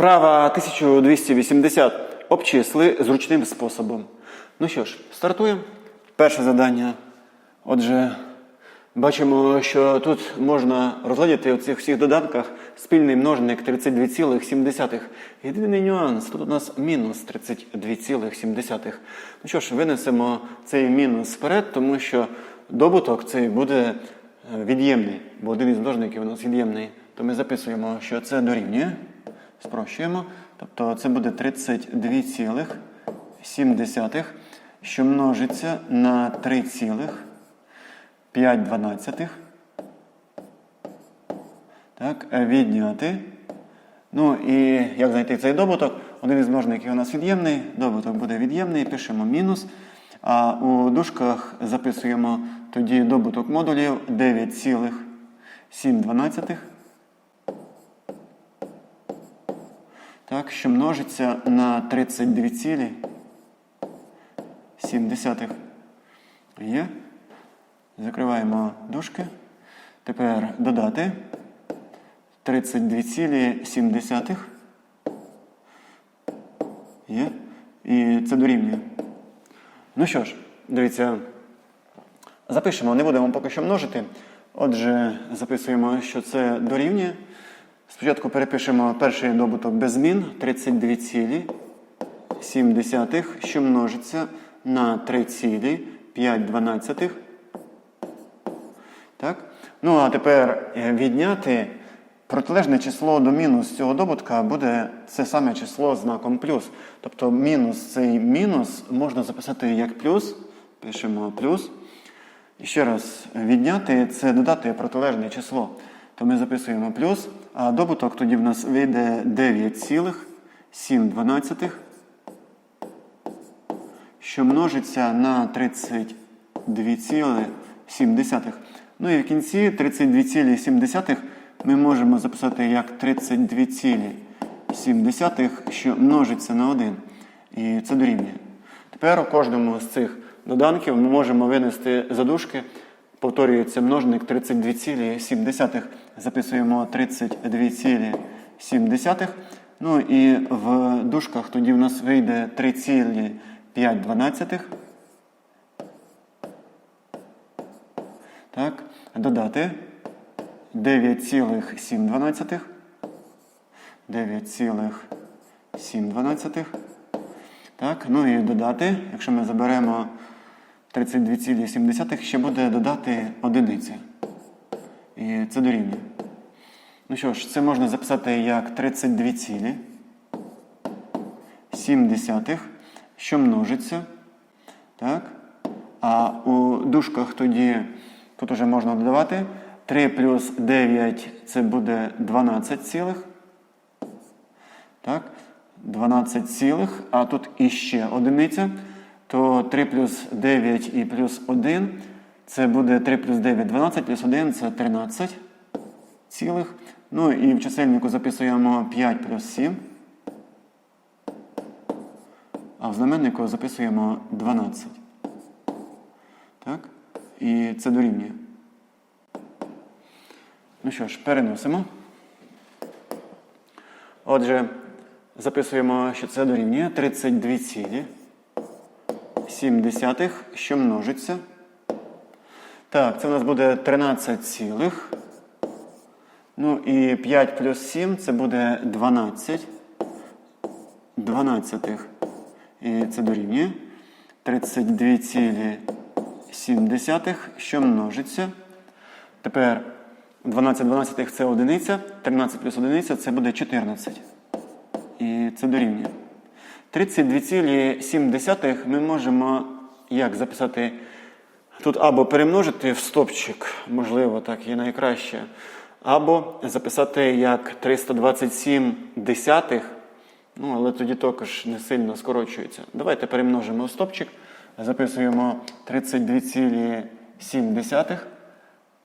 Вправа 1280. Обчисли зручним способом. Ну що ж, стартуємо. Перше завдання. Отже, бачимо, що тут можна розглядіти у цих всіх додатках спільний множник 32,7. Єдиний нюанс, тут у нас мінус 32,7. Ну що ж, винесемо цей мінус вперед, тому що добуток цей буде е, від'ємний, бо один із множників у нас від'ємний. То ми записуємо, що це дорівнює. Спрощуємо. Тобто це буде 32,7, що множиться на 3,5. Так, відняти. Ну і як знайти цей добуток? Один із множників у нас від'ємний, добуток буде від'ємний, пишемо мінус. А у дужках записуємо тоді добуток модулів 9,7. Так, що множиться на 32,7. Є. Закриваємо дужки. Тепер додати 32,7. Є. І це дорівнює. Ну що ж, дивіться, запишемо, не будемо поки що множити. Отже, записуємо, що це дорівнює. Спочатку перепишемо перший добуток без змін 32,7, що множиться на 3,5. Так? Ну, а тепер е, відняти протилежне число до мінус цього добутка буде це саме число знаком плюс. Тобто мінус цей мінус можна записати як плюс. Пишемо плюс. І ще раз відняти це додати протилежне число. То ми записуємо плюс, а добуток тоді в нас вийде 9,7, що множиться на 32,7. Ну і в кінці 32,7 ми можемо записати як 32,7, що множиться на 1. І це дорівнює. Тепер у кожному з цих доданків ми можемо винести задушки. Повторюється множник 32,7. Записуємо 32,7. Ну і в дужках тоді в нас вийде 3,5. Так, додати 9,7. 9,7. Так, ну і додати, якщо ми заберемо 32,7 ще буде додати одиниці. І це дорівнює. Ну що ж, це можна записати як 32,7, що множиться. Так? А у дужках тоді, тут вже можна додавати. 3 плюс 9 це буде 12 цілих. Так? 12 цілих, а тут іще одиниця то 3 плюс 9 і плюс 1 це буде 3 плюс 9 12 плюс 1 це 13 цілих. Ну і в чисельнику записуємо 5 плюс 7. А в знаменнику записуємо 12. Так? І це дорівнює. Ну що ж, переносимо. Отже, записуємо, що це дорівнює 32 цілі. 7 що множиться. Так, це у нас буде 13 цілих. Ну і 5 плюс 7 це буде 12. 12. І це дорівнює. 32,7, що множиться. Тепер 12 12 це одиниця. 13 плюс одиниця це буде 14. І це дорівнює. 32,7 ми можемо як записати тут або перемножити в стопчик, можливо, так і найкраще, або записати як 327 десятих, ну, але тоді також не сильно скорочується. Давайте перемножимо в стопчик, записуємо 32,7,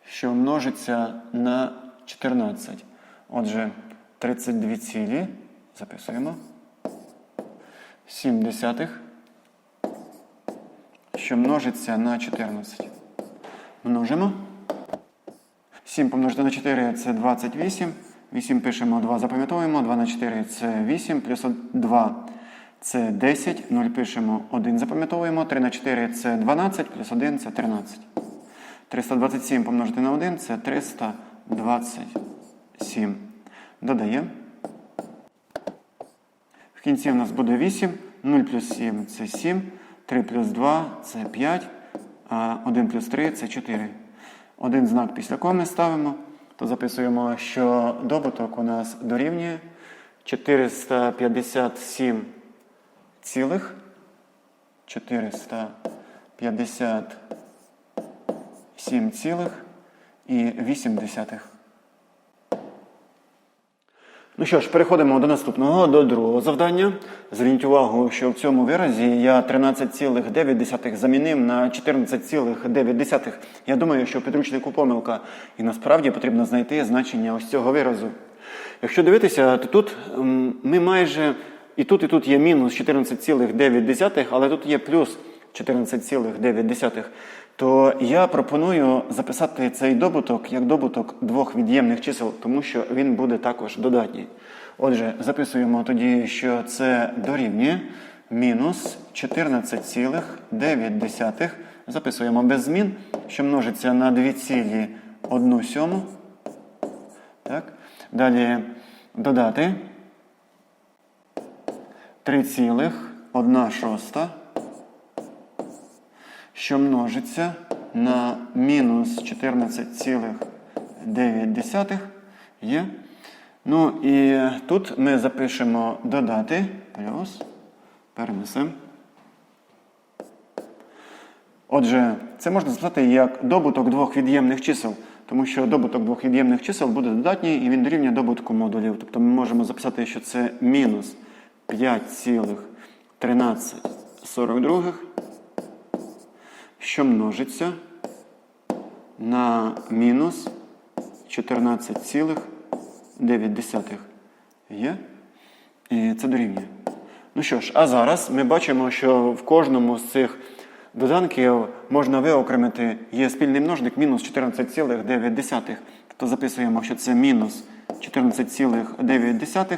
що множиться на 14. Отже, 32 цілі записуємо. 7 десятих, що множиться на 14. Множимо. 7 помножити на 4 це 28. 8 пишемо 2, запам'ятовуємо. 2 на 4 це 8, плюс 2 це 10. 0 пишемо 1, запам'ятовуємо. 3 на 4 це 12, плюс 1 це 13. 327 помножити на 1 це 327. Додаємо. В кінці у нас буде 8, 0 плюс 7 це 7, 3 плюс 2 це 5, 1 плюс 3 це 4. Один знак після коми ставимо, то записуємо, що добуток у нас дорівнює 457 цілих 457 цілих і 8 десятих. Ну що ж, переходимо до наступного, до другого завдання. Зверніть увагу, що в цьому виразі я 13,9 замінив на 14,9. Я думаю, що підручнику помилка і насправді потрібно знайти значення ось цього виразу. Якщо дивитися, то тут ми майже і тут, і тут є мінус 14,9, але тут є плюс 14,9. То я пропоную записати цей добуток як добуток двох від'ємних чисел, тому що він буде також додатній. Отже, записуємо тоді, що це дорівнює мінус 14,9. Записуємо без змін, що множиться на 2,1 сьому. Так. Далі додати 3,1 шоста що множиться на мінус 14,9 є. Ну і тут ми запишемо додати плюс перенесемо. Отже, це можна записати як добуток двох від'ємних чисел, тому що добуток двох від'ємних чисел буде додатній і він дорівнює добутку модулів. Тобто ми можемо записати, що це мінус 5,1342 що множиться на мінус 14,9 є. І це дорівнює. Ну що ж, а зараз ми бачимо, що в кожному з цих доданків можна виокремити є спільний множник мінус 14,9. Тобто записуємо, що це мінус 14,9.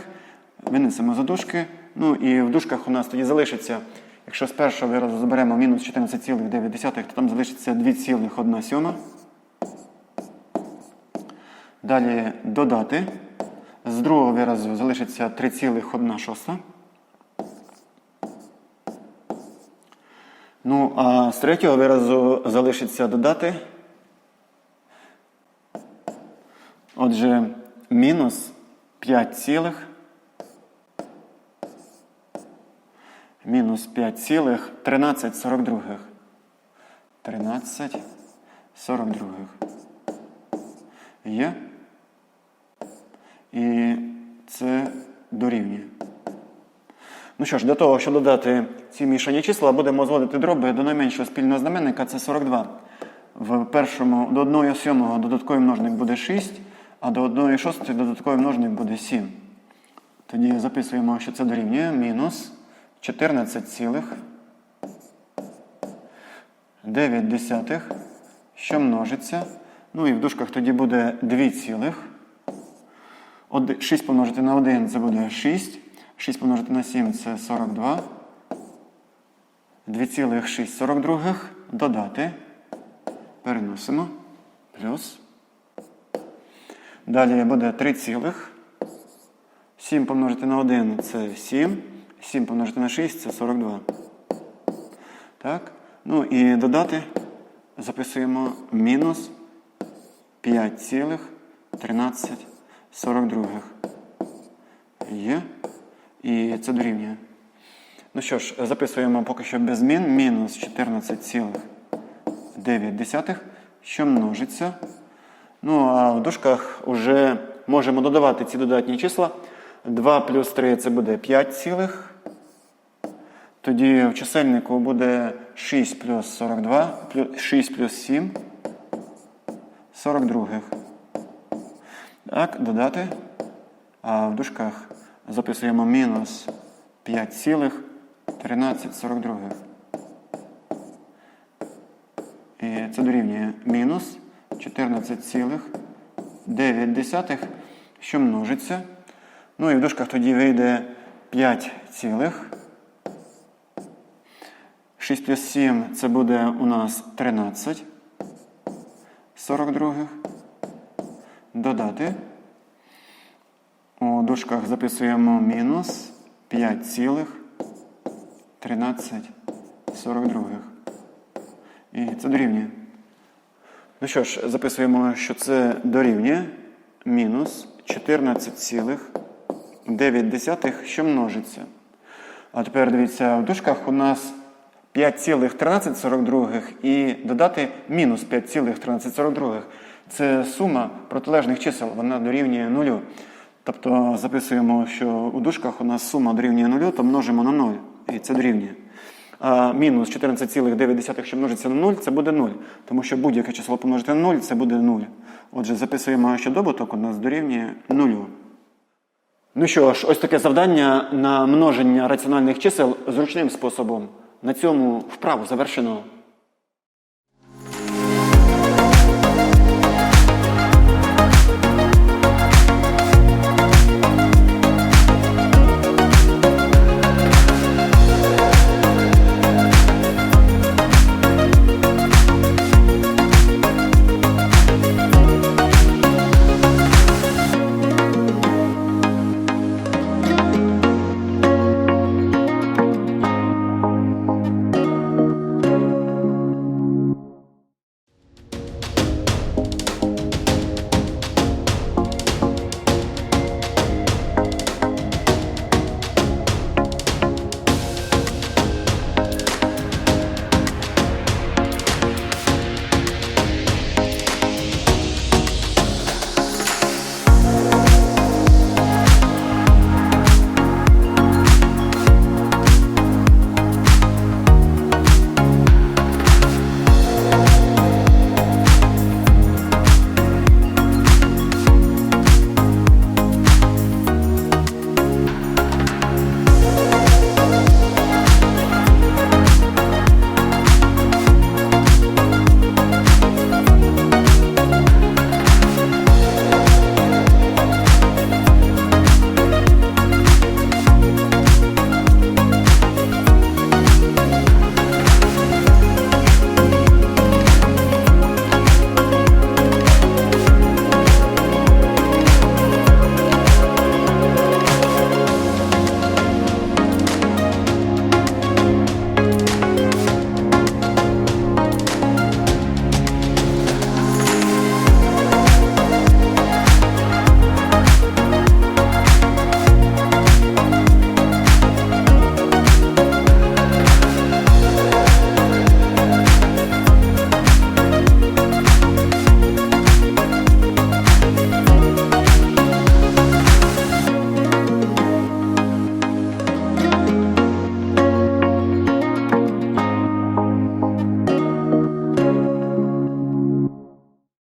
Винесемо за дужки. Ну і в дужках у нас тоді залишиться. Якщо з першого виразу заберемо мінус 14,9, то там залишиться 2,1 сьома. Далі додати. З другого виразу залишиться 3,1 шоста. Ну, а з третього виразу залишиться додати. Отже, мінус 5 цілих. Мінус 5,1342. 13,42. Є. І це дорівнює. Ну що ж, для того, щоб додати ці мішані числа, будемо зводити дроби до найменшого спільного знаменника це 42. В першому до 1 сьомого додатковий множник буде 6, а до 1 шостої додатковий множник буде 7. Тоді записуємо, що це дорівнює мінус 14,9, що множиться. Ну і в дужках тоді буде 2 цілих. 6 помножити на 1 це буде 6. 6 помножити на 7 це 42. 2,642 додати. Переносимо. Плюс. Далі буде 3 цілих. 7 помножити на 1 це 7. 7 помножити на 6 це 42. Так. Ну і додати записуємо мінус 5,1342. Є. І це дорівнює. Ну що ж, записуємо поки що без змін. Мінус 14,9, що множиться. Ну, а в дужках вже можемо додавати ці додатні числа. 2 плюс 3 це буде 5 цілих. Тоді в чисельнику буде 6 плюс 42, 6 плюс 7, 42. Так, додати. А в дужках записуємо мінус 5 цілих 13 42. І це дорівнює мінус 14,9, що множиться. Ну і в дужках тоді вийде 5 цілих. 6 плюс 7 це буде у нас 13. 42. Додати. У дужках записуємо мінус 5 цілих 13 42. І це дорівнює. Ну що ж, записуємо, що це дорівнює мінус 14,9, що множиться. А тепер дивіться, в дужках у нас 5,1342 і додати мінус 5,1342. Це сума протилежних чисел, вона дорівнює нулю. Тобто записуємо, що у дужках у нас сума дорівнює нулю, то множимо на 0. І це дорівнює. А мінус 14,9, що множиться на 0, це буде 0. Тому що будь-яке число помножити на 0, це буде 0. Отже, записуємо, що добуток у нас дорівнює 0. Ну що ж, ось таке завдання на множення раціональних чисел зручним способом. На цьому вправу завершено.